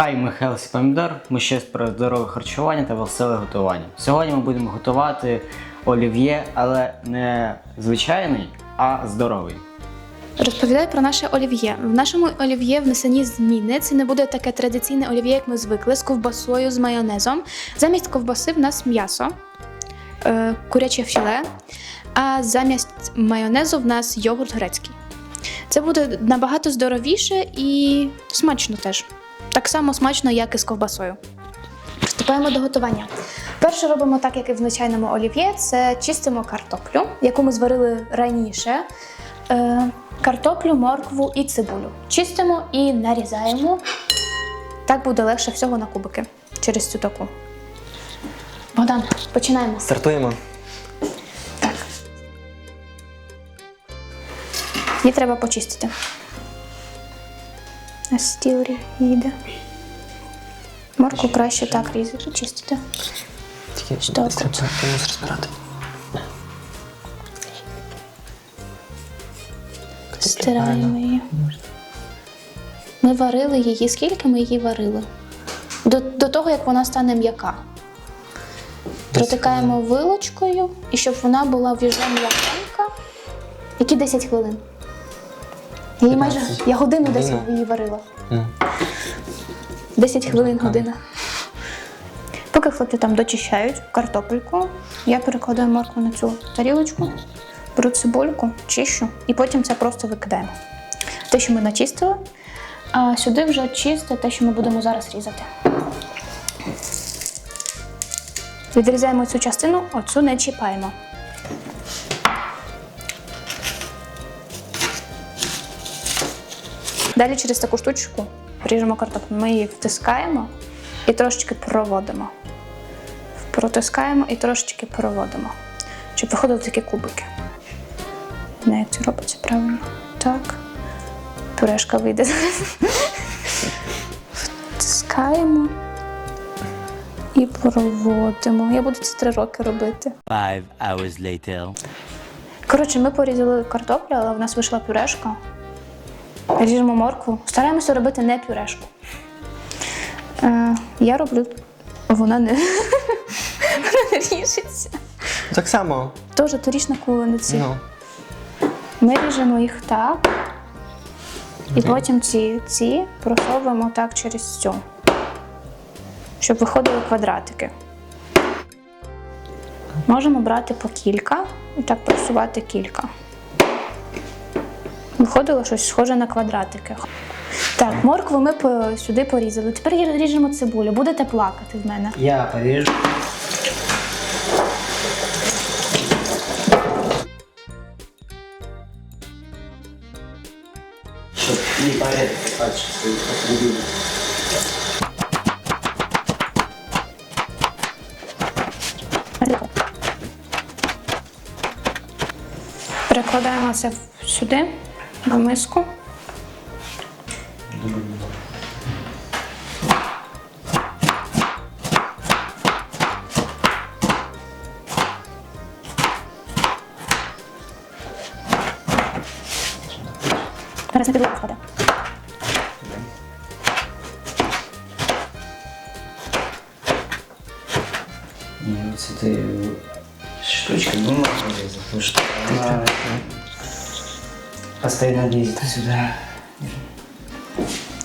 Хай ми Хелсі Помідор. Ми щось про здорове харчування та веселе готування. Сьогодні ми будемо готувати олів'є, але не звичайний, а здоровий. Розповідаю про наше олів'є. В нашому олів'є внесені зміни. Це не буде таке традиційне олів'є, як ми звикли, з ковбасою, з майонезом. Замість ковбаси в нас м'ясо, е, куряче філе, а замість майонезу в нас йогурт грецький. Це буде набагато здоровіше і смачно теж. Так само смачно, як і з ковбасою. Приступаємо до готування. Перше робимо так, як і в звичайному олів'є, це чистимо картоплю, яку ми зварили раніше. Е, картоплю, моркву і цибулю. Чистимо і нарізаємо. Так буде легше всього на кубики через цю таку. Богдан, починаємо. Стартуємо. Так. Її треба почистити. На стіл їде. Морку краще так різати, чистити. Тільки Що треба комусь розбирати. Стираємо її. Ми варили її. Скільки ми її варили? До, до того, як вона стане м'яка. Протикаємо вилочкою, і щоб вона була вже м'якенька. Які 10 хвилин? Я, її майже, 15. я годину десь її варила. Ну, 10 хвилин, година. Поки хлопці там дочищають картопельку, я перекладаю моркву на цю тарілочку, беру цибульку, чищу і потім це просто викидаємо. Те, що ми начистили, а сюди вже чисте те, що ми будемо зараз різати. Відрізаємо цю частину, оцю не чіпаємо. Далі через таку штучку ріжемо картоплю. Ми її втискаємо і трошечки проводимо. Протискаємо і трошечки проводимо, щоб виходили такі кубики. Не як це робиться правильно. Так. Пюрешка вийде зараз. Втискаємо і проводимо. Я буду це три роки робити. Five hours later. Коротше, ми порізали картоплю, але в нас вийшла пюрешка. Ріжемо моркву. Стараємося робити не пюрешку. Е, я роблю. Вона не, вона не ріжеться. Так само. Теж торічна кулениці. Ну, Ми ріжемо їх так. І потім ці, ці просовуємо так через цю, щоб виходили квадратики. Можемо брати по кілька і так просувати кілька. Виходило щось схоже на квадратики. Так, моркву ми по- сюди порізали. Тепер ріжемо цибулю. Будете плакати в мене. Я поріжу. Щоб не парити, бачите, потрібно. Перекладаємо це сюди, в миску. Зараз на підлогу складе. Ні, це ти штучка не можна різати, тому що вона постійно лізти сюди.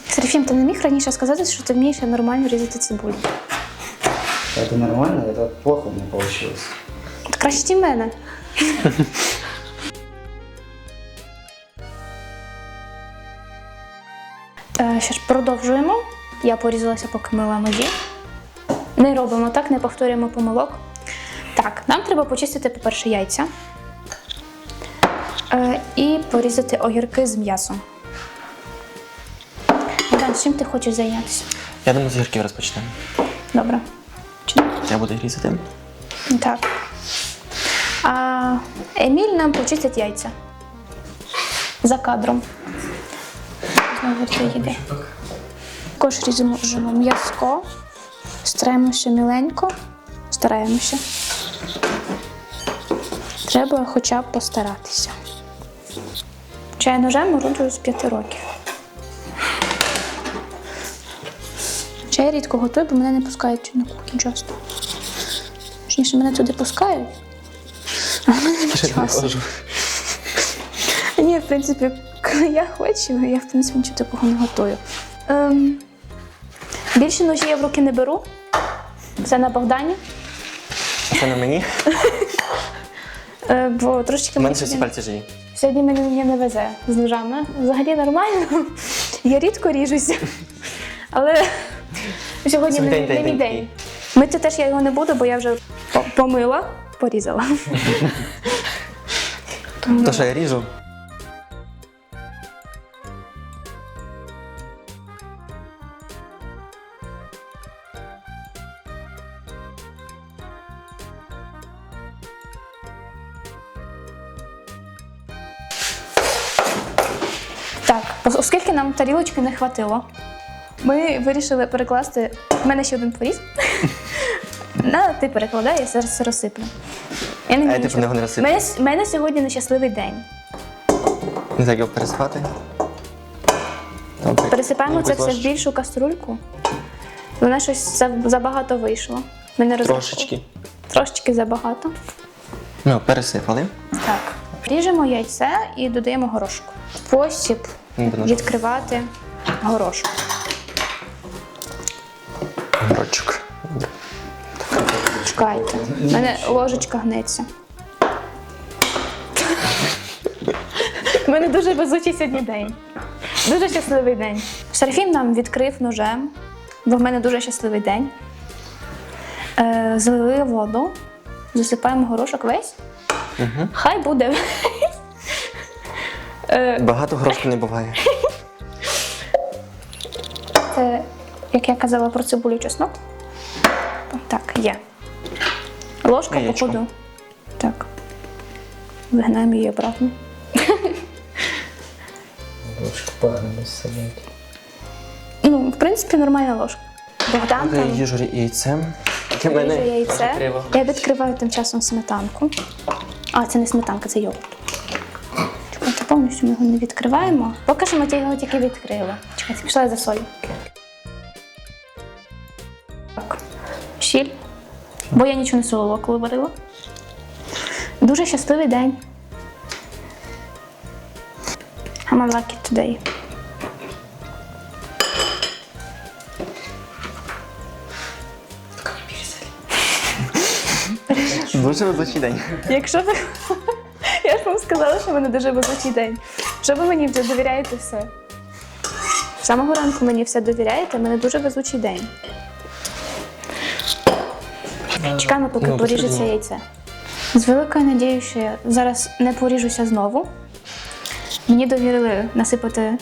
Серафім, ти не міг раніше сказати, що ти вмієш нормально різати цибулю. Это нормально, это плохо не получилось. Та краще мене. Е, Що ж, продовжуємо. Я порізалася, поки мила ножі. Не робимо так, не повторюємо помилок. Так, нам треба почистити, по-перше, яйця і порізати огірки з м'ясом. Богдан, чим ти хочеш зайнятися? я думаю, з гірків розпочнемо. Добре. Я буду різати. Так. А Еміль нам почистить яйця. За кадром. Знову їде. Також ріжемо м'язко. Стараємося міленько. Стараємося. Треба хоча б постаратися. Чай ножем орудую з 5 років. Я рідко готую, бо мене не пускають на кухню часто. Точніше, мене туди пускають. А мене немає часу. Ні, в принципі, коли я хочу, я в принципі нічого такого не готую. Ем, більше ножі я в руки не беру. Це на Богдані. Це на мені. Е, бо трошечки У мене мені сьогодні, пальці живі. сьогодні мені мені не везе з ножами. Взагалі нормально. Я рідко ріжуся. Але сьогодні Сьогодні не, день, день, день. день. Мити теж я його не буду, бо я вже помила, порізала. То що я ріжу? Оскільки нам тарілочки не хватило, ми вирішили перекласти. У мене ще один поріз. На ти перекладай, я зараз все розсиплю. Я не А я типу нічого. не розсиплю. Мене, с- мене сьогодні нещасливий день. Не так його пересипати. Добре. Пересипаємо це все в більшу каструльку. Вона щось за- забагато вийшло. Ми не. Трошечки. Трошечки забагато. Ну, пересипали. Так. Ріжемо яйце і додаємо горошок. Спосіб. Відкривати горошок. Добре. Чекайте, в мене ложечка гнеться. У мене дуже везучий сьогодні день. Дуже щасливий день. Серафім нам відкрив ножем, бо в мене дуже щасливий день. Е, залили воду, засипаємо горошок весь. Угу. Хай буде Багато грошей не буває. Це, як я казала про цибулю чеснок. Так, є. Ложка, Яєчко. походу. Так. Вигнаємо її обратно. Ложка погано сидять. Ну, в принципі, нормальна ложка. Богдан Я там їжу яйцем. Для мене яйце. Я відкриваю тим часом сметанку. А, це не сметанка, це йогурт. Повністю ми його не відкриваємо. Поки що ми його тільки відкрили. Чекайте, пішла я за солі. Так. Сіль. Бо я нічого не солила, коли варила. Дуже щасливий день. I'm lucky today. Дуже везучий день. Якщо ви. Я вам сказала, що в мене дуже везучий день. Що ви мені вже довіряєте все? З самого ранку мені все довіряєте, в мене дуже везучий день. Чекаємо, поки Ну, поріжеться яйце. З великою надією, що я зараз не поріжуся знову. Мені довірили насипати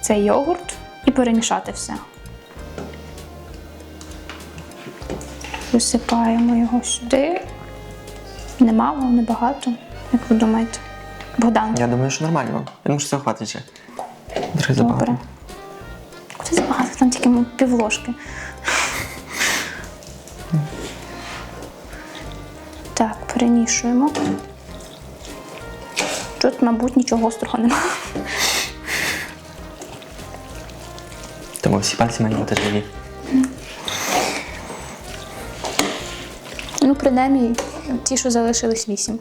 цей йогурт і перемішати все. Висипаємо його сюди. Немало, небагато. Як ви думаєте? Богдан, Я думаю, що нормально. Я думаю, що цього хватить ще. Трохи добре. забагато. Куди забагато? Там тільки м, півложки. Так, перемішуємо. Тут, мабуть, нічого гострого немає. Тому всі пальці мають бути живі. Ну, принаймні, ті, що залишились вісім.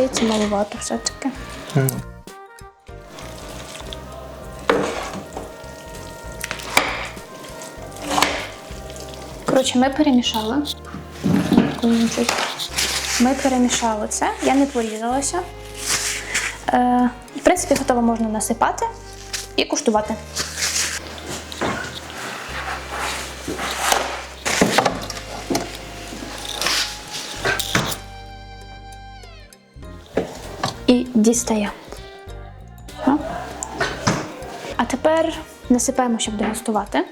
Здається, маловато все-таки. Ну, Коротше, ми перемішали. Ми перемішали це, я не порізалася. Е, в принципі, готово можна насипати і куштувати. І дістає. А тепер насипаємо, щоб дегустувати.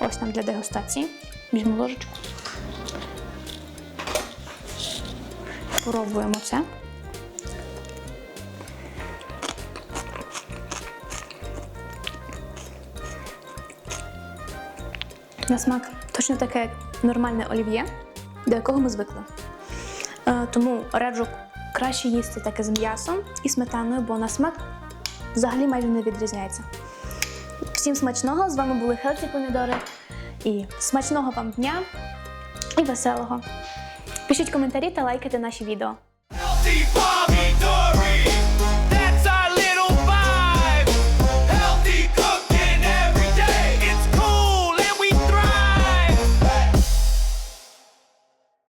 Ось нам для дегустації. Візьму ложечку. Пробуємо це. На смак точно таке як нормальне олів'є, до якого ми звикли. Тому раджу краще їсти таке з м'ясом і сметаною, бо на смак взагалі майже не відрізняється. Всім смачного! З вами були Хелсі Помідори. І смачного вам дня і веселого! Пишіть коментарі та лайкайте наші відео. Healthy.